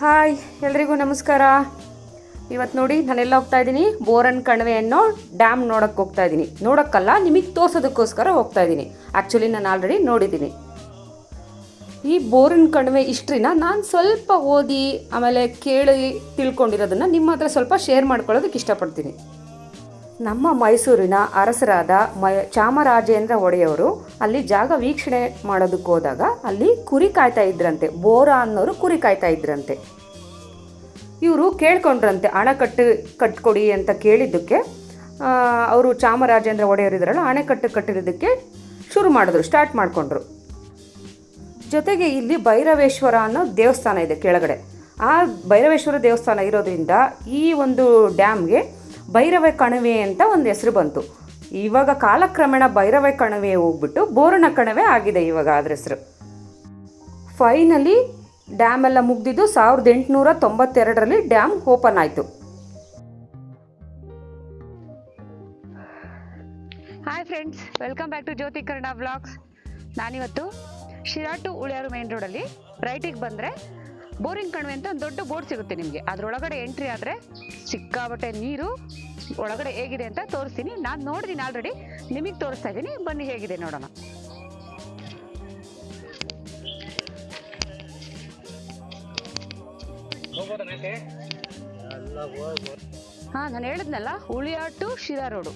Hi, ಎಲ್ರಿಗೂ ನಮಸ್ಕಾರ. ಇವತ್ತು ನೋಡಿ ನಾನೆಲ್ಲ ಹೋಗ್ತಾ ಇದ್ದೀನಿ. ಬೋರನ್ ಕಣಿವೆ ಅನ್ನೋ ಡ್ಯಾಮ್ ನೋಡೋಕ್ಕೆ ಹೋಗ್ತಾ ಇದ್ದೀನಿ. ನೋಡೋಕ್ಕಲ್ಲ, ನಿಮಗೆ ತೋರ್ಸೋದಕ್ಕೋಸ್ಕರ ಹೋಗ್ತಾ ಇದ್ದೀನಿ. ಆ್ಯಕ್ಚುಲಿ ನಾನು ಆಲ್ರೆಡಿ ನೋಡಿದ್ದೀನಿ. ಈ ಬೋರನ್ ಕಣಿವೆ ಹಿಸ್ಟ್ರಿನ ನಾನು ಸ್ವಲ್ಪ ಓದಿ, ಆಮೇಲೆ ಕೇಳಿ ತಿಳ್ಕೊಂಡಿರೋದನ್ನು ನಿಮ್ಮ ಹತ್ರ ಸ್ವಲ್ಪ ಶೇರ್ ಮಾಡ್ಕೊಳ್ಳೋದಕ್ಕೆ ಇಷ್ಟಪಡ್ತೀನಿ. ನಮ್ಮ ಮೈಸೂರಿನ ಅರಸರಾದ ಮೈ ಚಾಮರಾಜೇಂದ್ರ ಒಡೆಯವರು ಅಲ್ಲಿ ಜಾಗ ವೀಕ್ಷಣೆ ಮಾಡೋದಕ್ಕೆ ಹೋದಾಗ ಅಲ್ಲಿ ಕುರಿ ಕಾಯ್ತಾ ಇದ್ರಂತೆ, ಬೋರಾ ಅನ್ನೋರು ಕುರಿ ಕಾಯ್ತಾ ಇದ್ರಂತೆ. ಇವರು ಕೇಳ್ಕೊಂಡ್ರಂತೆ ಅಣೆಕಟ್ಟು ಕಟ್ಕೊಡಿ ಅಂತ ಕೇಳಿದ್ದಕ್ಕೆ ಅವರು ಚಾಮರಾಜೇಂದ್ರ ಒಡೆಯರು ಇದ್ರಲ್ಲ ಅಣೆಕಟ್ಟು ಕಟ್ಟಿರೋದಕ್ಕೆ ಶುರು ಮಾಡಿದ್ರು, ಸ್ಟಾರ್ಟ್ ಮಾಡಿಕೊಂಡ್ರು. ಜೊತೆಗೆ ಇಲ್ಲಿ ಭೈರವೇಶ್ವರ ಅನ್ನೋ ದೇವಸ್ಥಾನ ಇದೆ ಕೆಳಗಡೆ. ಆ ಭೈರವೇಶ್ವರ ದೇವಸ್ಥಾನ ಇರೋದ್ರಿಂದ ಈ ಒಂದು ಡ್ಯಾಮ್ಗೆ ಭೈರವ ಕಣಿವೆ ಅಂತ ಒಂದು ಹೆಸರು ಬಂತು. ಇವಾಗ ಕಾಲಕ್ರಮೇಣ ಭೈರವೆ ಕಣಿವೆ ಹೋಗ್ಬಿಟ್ಟು ಬೋರಣ ಕಣಿವೆ ಆಗಿದೆ ಇವಾಗ ಅದ್ರ ಹೆಸರು. ಫೈನಲಿ ಡ್ಯಾಮ್ ಎಲ್ಲ ಮುಗ್ದಿದ್ದು ಸಾವಿರದ ಎಂಟುನೂರ ತೊಂಬತ್ತೆರಡರಲ್ಲಿ ಡ್ಯಾಮ್ ಓಪನ್ ಆಯಿತು. Hi friends welcome back to Jyothi Karna vlogs ನಾನಿವತ್ತು ಶಿರಾ ಟು ಉಳಿಯಾರು ಮೇನ್ ರೋಡಲ್ಲಿ ರೈಟಿಗೆ ಬಂದರೆ ಬೋರಿಂಗ್ ಕಣಿವೆ ಅಂತ ಒಂದು ದೊಡ್ಡ ಬೋರ್ಡ್ ಸಿಗುತ್ತೆ ನಿಮಗೆ. ಅದರೊಳಗಡೆ ಎಂಟ್ರಿ ಆದರೆ ಸಿಕ್ಕಾಬಟ್ಟೆ ನೀರು ಒಳಗಡೆ ಹೇಗಿದೆ ಅಂತ ತೋರಿಸ್ತೀನಿ. ನಾನು ನೋಡಿದೀನಿ ಆಲ್ರೆಡಿ ನಿಮಗೆ ತೋರಿಸ್ತಾ ಇದ್ದೀನಿ. ಬನ್ನಿ ಹೇಗಿದೆ ನೋಡೋಣ. ಹಾ, ನಾನು ಹೇಳಿದ್ನಲ್ಲ ಟು ಶಿರಾ ರೋಡು.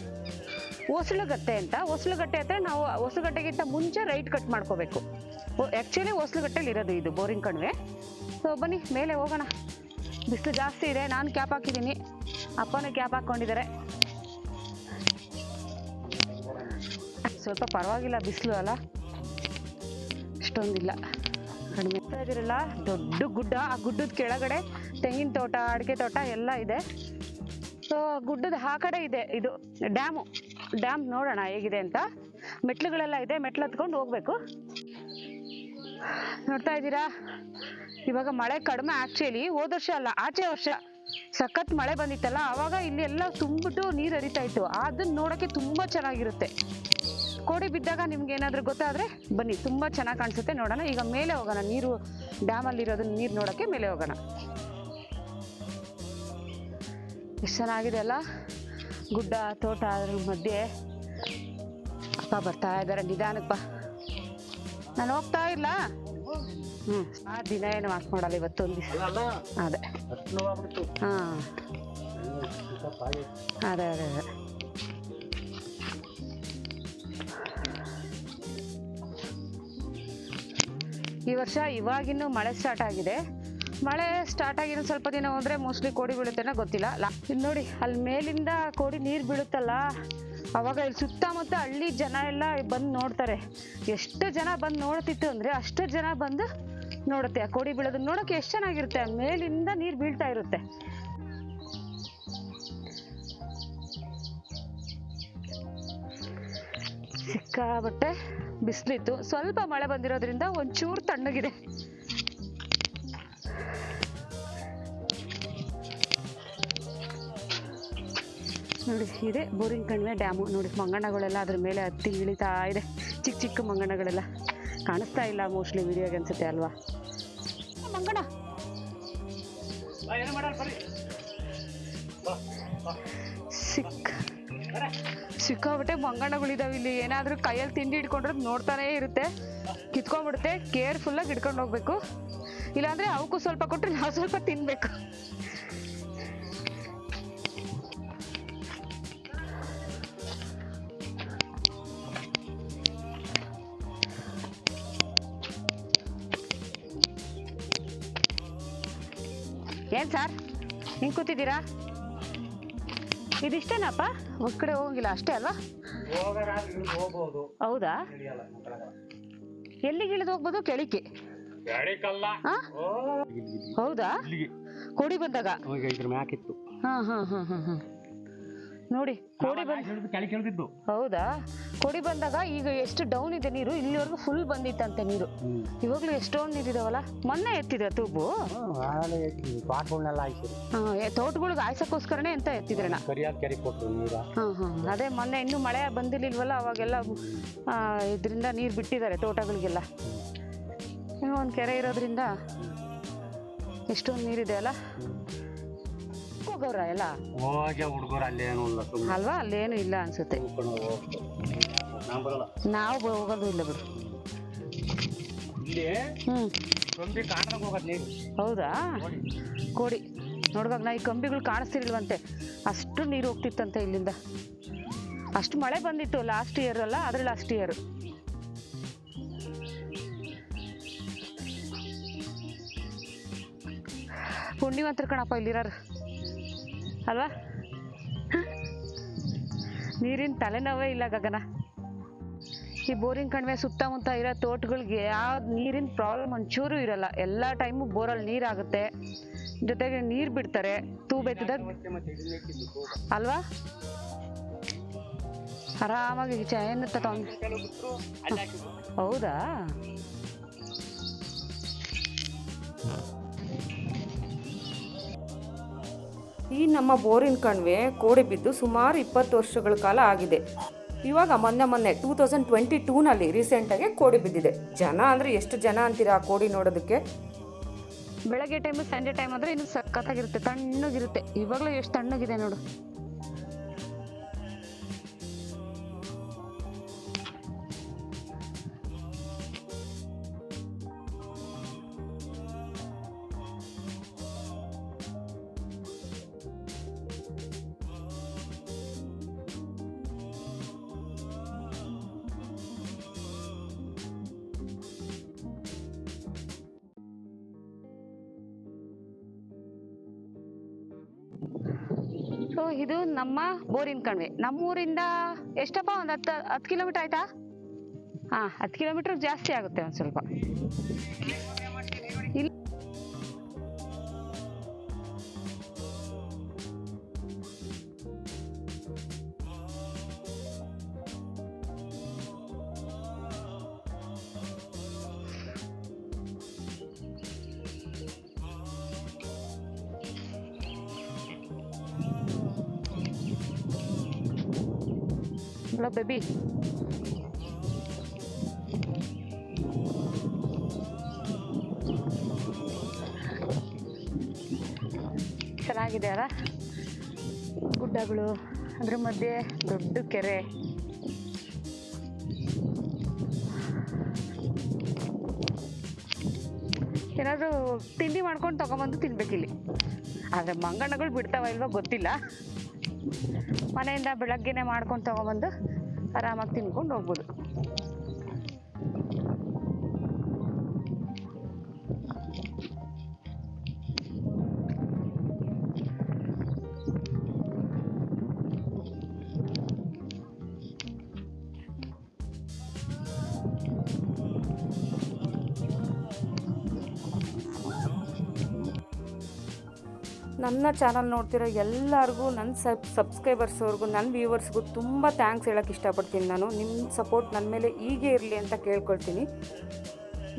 ಹೊಸಳುಗಟ್ಟೆ ಅಂತ. ಹೊಸಲುಗಟ್ಟೆ ಹತ್ರ ನಾವು ಹೊಸಲುಗಟ್ಟೆಗಿಂತ ಮುಂಚೆ ರೈಟ್ ಕಟ್ ಮಾಡ್ಕೋಬೇಕು. ಆ್ಯಕ್ಚುಲಿ ಹೊಸಳುಗಟ್ಟೆಲಿ ಇರೋದು ಇದು ಬೋರಿಂಗ್ ಕಣಿವೆ. ಸೊ ಬನ್ನಿ, ಮೇಲೆ ಹೋಗೋಣ. ಬಿಸಿಲು ಜಾಸ್ತಿ ಇದೆ, ನಾನು ಕ್ಯಾಪ್ ಹಾಕಿದ್ದೀನಿ. ಅಪ್ಪನೇ ಕ್ಯಾಪ್ ಹಾಕ್ಕೊಂಡಿದ್ದಾರೆ ಸ್ವಲ್ಪ ಪರವಾಗಿಲ್ಲ, ಬಿಸಿಲು ಅಲ್ಲ. ಇಷ್ಟೊಂದಿಲ್ಲ. ಕಡಿಮೆ ಇದಿರಲ್ಲ ದೊಡ್ಡ ಗುಡ್ಡ, ಆ ಗುಡ್ಡದ ಕೆಳಗಡೆ ತೆಂಗಿನ ತೋಟ, ಅಡಿಕೆ ತೋಟ ಎಲ್ಲ ಇದೆ. ಸೊ ಗುಡ್ಡದ ಆ ಕಡೆ ಇದೆ, ಇದು ಡ್ಯಾಮು. ಡ್ಯಾಮ್ ನೋಡೋಣ ಹೇಗಿದೆ ಅಂತ. ಮೆಟ್ಲುಗಳೆಲ್ಲ ಇದೆ, ಮೆಟ್ಲು ಹತ್ಕೊಂಡು ಹೋಗ್ಬೇಕು. ನೋಡ್ತಾ ಇದ್ದೀರಾ? ಇವಾಗ ಮಳೆ ಕಡಿಮೆ ಆಕ್ಚುಲಿ ಹೋದ ವರ್ಷ ಅಲ್ಲ, ಆಚೆ ವರ್ಷ ಸಖತ್ ಮಳೆ ಬಂದಿತ್ತಲ್ಲ ಅವಾಗ ಇಲ್ಲಿ ಎಲ್ಲ ತುಂಬಿಟ್ಟು ನೀರು ಹರಿತಾ ಇತ್ತು. ಅದನ್ನ ನೋಡಕ್ಕೆ ತುಂಬಾ ಚೆನ್ನಾಗಿರುತ್ತೆ. ಕೋಡಿ ಬಿದ್ದಾಗ ನಿಮ್ಗೆ ಏನಾದರೂ ಗೊತ್ತಾದ್ರೆ ಬನ್ನಿ, ತುಂಬಾ ಚೆನ್ನಾಗಿ ಕಾಣಿಸುತ್ತೆ, ನೋಡೋಣ. ಈಗ ಮೇಲೆ ಹೋಗೋಣ, ನೀರು ಡ್ಯಾಮ್ ಅಲ್ಲಿ ಇರೋದನ್ನ ನೀರು ನೋಡಕ್ಕೆ ಮೇಲೆ ಹೋಗೋಣ. ಎಷ್ಟು ಚೆನ್ನಾಗಿದೆ ಅಲ್ಲ? ಗುಡ್ಡ, ತೋಟ ಅದ್ರ ಮಧ್ಯೆ. ಅಪ್ಪ ಬರ್ತಾ ಇದ್ದಾರೆ, ನಿಧಾನಕ್ಕೆ ನಾನು ಹೋಗ್ತಾ ಇಲ್ಲ. ಆ ದಿನ ಏನು ವಾಕ್ ಮಾಡಲ್ಲ ಇವತ್ತೊಂದು ದಿವಸ. ಅದೇ. ಹಾಂ. ಅದೇ ಅದೇ ಅದೇ. ಈ ವರ್ಷ ಇವಾಗಿನ್ನೂ ಮಳೆ ಸ್ಟಾರ್ಟ್ ಆಗಿದೆ. ಮಳೆ ಸ್ಟಾರ್ಟ್ ಆಗಿರೋ ಸ್ವಲ್ಪ ದಿನ ಹೋದ್ರೆ ಮೋಸ್ಟ್ಲಿ ಕೋಡಿ ಬೀಳುತ್ತೇನೋ ಗೊತ್ತಿಲ್ಲ. ಇಲ್ಲಿ ನೋಡಿ ಅಲ್ಲಿ ಮೇಲಿಂದ ಕೋಡಿ ನೀರು ಬೀಳುತ್ತಲ್ಲ? ಅವಾಗ ಇಲ್ಲಿ ಸುತ್ತಮುತ್ತ ಹಳ್ಳಿ ಜನ ಎಲ್ಲ ಬಂದು ನೋಡ್ತಾರೆ. ಎಷ್ಟು ಜನ ಬಂದು ನೋಡ್ತಿತ್ತು ಅಂದರೆ ಅಷ್ಟು ಜನ ಬಂದು ನೋಡುತ್ತೆ, ಆ ಕೋಡಿ ಬೀಳೋದನ್ನ ನೋಡೋಕೆ ಎಷ್ಟು ಚೆನ್ನಾಗಿರುತ್ತೆ ಮೇಲಿಂದ ನೀರು ಬೀಳ್ತಾ ಇರುತ್ತೆ. ಸಿಕ್ಕಾಬಟ್ಟೆ ಬಿಸಿಲಿತ್ತು, ಸ್ವಲ್ಪ ಮಳೆ ಬಂದಿರೋದ್ರಿಂದ ಒಂಚೂರು ತಣ್ಣಗಿದೆ. ನೋಡಿ, ಇದೆ ಬೋರಿಂಗ್ ಕಣಿವೆ ಡ್ಯಾಮು, ನೋಡಿ ಮಂಗಣ್ಣಗಳೆಲ್ಲ ಅದ್ರ ಮೇಲೆ ಹತ್ತಿ ಇಳಿತಾ ಇದೆ, ಚಿಕ್ಕ ಚಿಕ್ಕ ಮಂಗಣ್ಣಗಳೆಲ್ಲ. ಕಾಣಿಸ್ತಾ ಇಲ್ಲ ಮೋಸ್ಟ್ಲಿ ವಿಡಿಯೋಗೆ ಅನ್ಸುತ್ತೆ ಅಲ್ವಾ? ಮಂಗಣ ಸಿಕ್ಕ ಸಿಕ್ಕಾಬಿಟ್ಟೆ ಮಂಗಣಗಳಿದಾವೆ ಇಲ್ಲಿ. ಏನಾದರೂ ಕೈಯಲ್ಲಿ ತಿಂಡಿ ಹಿಡ್ಕೊಂಡ್ರೆ ನೋಡ್ತಾನೇ ಇರುತ್ತೆ. ಕಿತ್ಕೊಂಡ್ಬಿಡುತ್ತೆ. ಕೇರ್ಫುಲ್ಲಾಗಿ ಹಿಡ್ಕೊಂಡು ಹೋಗ್ಬೇಕು. ಇಲ್ಲಾಂದ್ರೆ ಅವಕ್ಕೂ ಸ್ವಲ್ಪ ಕೊಟ್ಟರೆ ನಾವು ಸ್ವಲ್ಪ ತಿನ್ಬೇಕು. ಏನ್ ಸರ್? ಹಿಂಗೆ ಕೂತಿದ್ದೀರಾ? ಇದಿಷ್ಟೇನಪ್ಪ? ಒಂದ್ ಕಡೆ ಹೋಗಿಲ್ಲ ಅಷ್ಟೇ ಅಲ್ವಾ? ಹೌದಾ? ಎಲ್ಲಿಗೆ ಇಳಿದು ಹೋಗ್ಬೋದು? ಕೆಳಿಕೆ ಗಾಡಿಕಲ್ಲ. ಹಾ ಹೌದಾ? ಕೋಡಿ ಬಂದಾಗ. ಹಾ ಹಾ ಹಾ ಹಾ ಹಾ. ನೋಡಿ ಕೋಡಿ ಬಂದ್ ಕೆಳಗೆ ಹೌದಾ? ಕೋಡಿ ಬಂದಾಗ ಈಗ ಎಷ್ಟು ಡೌನ್ ಇದೆ ನೀರು? ಇಲ್ಲಿವರೆಗೂ ಫುಲ್ ಬಂದಿತ್ತಂತೆ ನೀರು. ಇವಾಗ್ಲೂ ಎಷ್ಟೊಂದು ನೀರಿದಾವಲ್ಲ ಮೊನ್ನೆ ಎತ್ತಿದ್ರ ತೂಬು? ಪಾಟ್ಗಳನ್ನೆಲ್ಲ ಹಾಕಿದ್ರು ತೋಟಗಳಿಗೆ ಆಯ್ಸಕ್ಕೋಸ್ಕರನೇ ಅಂತ ಎತ್ತಿದ್ರಣ ಕೆರೆ ನೀರ. ಹಾ ಹಾ ಅದೇ ಮೊನ್ನೆ ಇನ್ನೂ ಮಳೆ ಬಂದಿರ್ಲಿಲ್ವಲ್ಲ ಅವಾಗೆಲ್ಲ ಇದರಿಂದ ನೀರು ಬಿಟ್ಟಿದ್ದಾರೆ ತೋಟಗಳಿಗೆಲ್ಲ. ಇನ್ನೂ ಒಂದು ಕೆರೆ ಇರೋದ್ರಿಂದ ಎಷ್ಟೊಂದು ನೀರಿದೆ ಅಲ್ಲ? ಹೋಗವ್ರ ಎಲ್ಲ? ಹೋಗಿ ಹುಡುಗರು ಅಲ್ಲೇನು ಇಲ್ಲ ಸುಮ್ಮನೆ ಅಲ್ವಾ? ಅಲ್ಲೇನು ಇಲ್ಲ ಅನ್ಸುತ್ತೆ. ನಾನು ಬರಲ್ಲ. ನಾವು ಹೋಗೋದು ಇಲ್ಲ ಬಿಡು. ಇಲ್ಲಿ ಹ್ಞೂ ಕಂಬಿ ಹೋಗೋದು ಹೌದಾ? ಕೊಡಿ. ನೋಡ್ವಾಗ ನಾ ಈ ಕಂಬಿಗಳು ಕಾಣಿಸ್ತಿರ್ಲಿಲ್ವಂತೆ. ಅಷ್ಟು ನೀರು ಹೋಗ್ತಿತ್ತಂತೆ ಇಲ್ಲಿಂದ. ಅಷ್ಟು ಮಳೆ ಬಂದಿತ್ತು ಲಾಸ್ಟ್ ಇಯರ್ ಅಲ್ಲ ಅದ್ರ ಲಾಸ್ಟ್ ಇಯರ್ ಪುಣ್ಯವಂತರು ಕಣಪ್ಪ ಇಲ್ಲಿರೋರು. ಅಲ್ವಾ? ನೀರಿನ ತಲೆನೋವೇ ಇಲ್ಲ ಗಗನ. ಈ ಬೋರಿಂಗ್ ಕಣಿವೆ ಸುತ್ತಮುತ್ತ ಇರೋ ತೋಟಗಳಿಗೆ ಯಾವ ನೀರಿನ ಪ್ರಾಬ್ಲಮ್ ಒಂಚೂರು ಇರಲ್ಲ. ಎಲ್ಲ ಟೈಮು ಬೋರಲ್ಲಿ ನೀರಾಗುತ್ತೆ. ಜೊತೆಗೆ ನೀರು ಬಿಡ್ತಾರೆ. ಹೋಗು. ಅಲ್ವಾ? ಆರಾಮಾಗಿ ಚೆನ್ನ ತಗೊಂಡು ಹೌದಾ? ಈ ನಮ್ಮ ಬೋರಿನ ಕಣಿವೆ ಕೋಡಿ ಬಿದ್ದು ಸುಮಾರು ಇಪ್ಪತ್ತು ವರ್ಷಗಳ ಕಾಲ ಆಗಿದೆ. ಇವಾಗ ಮೊನ್ನೆ ಮೊನ್ನೆ ಟೂ ತೌಸಂಡ್ ಟ್ವೆಂಟಿ ಟೂನಲ್ಲಿ ರೀಸೆಂಟಾಗಿ ಕೋಡಿ ಬಿದ್ದಿದೆ. ಜನ ಅಂದರೆ ಎಷ್ಟು ಜನ ಅಂತೀರಾ ಆ ಕೋಡಿ ನೋಡೋದಕ್ಕೆ? ಬೆಳಗ್ಗೆ ಟೈಮು ಸಂಜೆ ಟೈಮ್ ಆದರೆ ಇನ್ನು ಸಖತ್ತಾಗಿರುತ್ತೆ, ತಣ್ಣಗಿರುತ್ತೆ. ಇವಾಗಲೂ ಎಷ್ಟು ತಣ್ಣಗಿದೆ ನೋಡು. ಸೊ ಇದು ನಮ್ಮ ಬೋರಿನ ಕಣ್ವೆ. ನಮ್ಮೂರಿಂದ ಎಷ್ಟಪ್ಪ? ಒಂದು ಹತ್ತು ಹತ್ತು ಕಿಲೋಮೀಟರ್ ಆಯ್ತಾ? ಹಾಂ, ಹತ್ತು ಕಿಲೋಮೀಟರ್ ಜಾಸ್ತಿ ಆಗುತ್ತೆ ಒಂದು ಸ್ವಲ್ಪ. ಬೇಬಿ ಚೆನ್ನಾಗಿದೆ ಅಲ್ಲ ಗುಡ್ಡಗಳು, ಅದ್ರ ಮಧ್ಯೆ ದೊಡ್ಡ ಕೆರೆ. ಏನಾದರೂ ತಿಂಡಿ ಮಾಡ್ಕೊಂಡು ತಗೊಂಬಂದು ತಿನ್ಬೇಕಿಲ್ಲಿ. ಆದರೆ ಮಂಗಣ್ಣಗಳು ಬಿಡ್ತಾವ ಇಲ್ವೋ ಗೊತ್ತಿಲ್ಲ. ಮನೆಯಿಂದ ಬೆಳಗ್ಗೆನೆ ಮಾಡ್ಕೊಂಡು ತಗೊಂಡ್ಬಂದು ಆರಾಮಾಗಿ ತಿನ್ಕೊಂಡು ಹೋಗ್ಬೋದು. ನನ್ನ ಚಾನಲ್ ನೋಡ್ತಿರೋ ಎಲ್ಲರಿಗೂ ನನ್ನ ಸಬ್ ಸಬ್ಸ್ಕ್ರೈಬರ್ಸ್ವರೆಗೂ ನನ್ನ ವ್ಯೂವರ್ಸ್ಗೂ ತುಂಬ ಥ್ಯಾಂಕ್ಸ್ ಹೇಳೋಕ್ಕೆ ಇಷ್ಟಪಡ್ತೀನಿ ನಾನು. ನಿಮ್ಮ ಸಪೋರ್ಟ್ ನನ್ನ ಮೇಲೆ ಹೀಗೆ ಇರಲಿ ಅಂತ ಕೇಳ್ಕೊಳ್ತೀನಿ.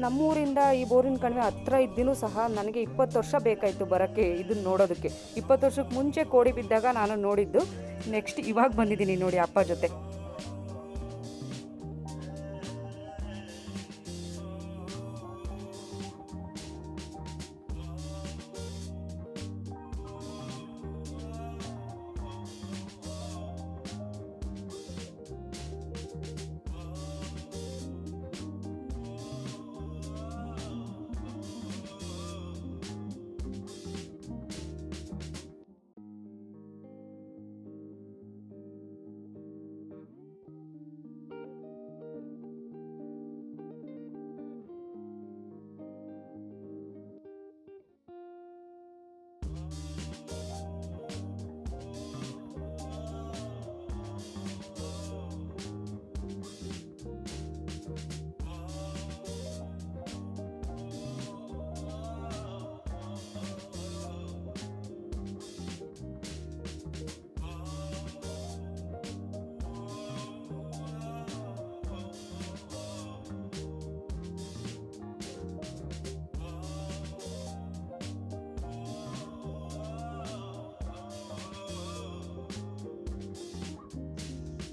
ನಮ್ಮೂರಿಂದ ಈ ಬೋರಿನ ಕಣಿವೆ ಹತ್ರ ಇದ್ದಿನೂ ಸಹ ನನಗೆ ಇಪ್ಪತ್ತು ವರ್ಷ ಬೇಕಾಯಿತು ಬರೋಕ್ಕೆ ಇದನ್ನು ನೋಡೋದಕ್ಕೆ. ಇಪ್ಪತ್ತು ವರ್ಷಕ್ಕೆ ಮುಂಚೆ ಕೋಡಿ ಬಿದ್ದಾಗ ನಾನು ನೋಡಿದ್ದು. ನೆಕ್ಸ್ಟ್ ಇವಾಗ ಬಂದಿದ್ದೀನಿ ನೋಡಿ ಅಪ್ಪ ಜೊತೆ.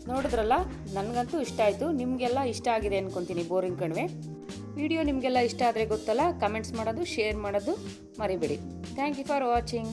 ನೋಡಿದ್ರಲ್ಲ? ನನಗಂತೂ ಇಷ್ಟ ಆಯಿತು. ನಿಮಗೆಲ್ಲ ಇಷ್ಟ ಆಗಿದೆ ಅನ್ಕೊಂತೀನಿ ಬೋರಿಂಗ್ ಕಣಿವೆ. ವಿಡಿಯೋ ನಿಮಗೆಲ್ಲ ಇಷ್ಟ ಆದರೆ ಗೊತ್ತಲ್ಲ? ಕಮೆಂಟ್ಸ್ ಮಾಡೋದು, ಶೇರ್ ಮಾಡೋದು ಮರಿಬೇಡಿ. Thank you for watching.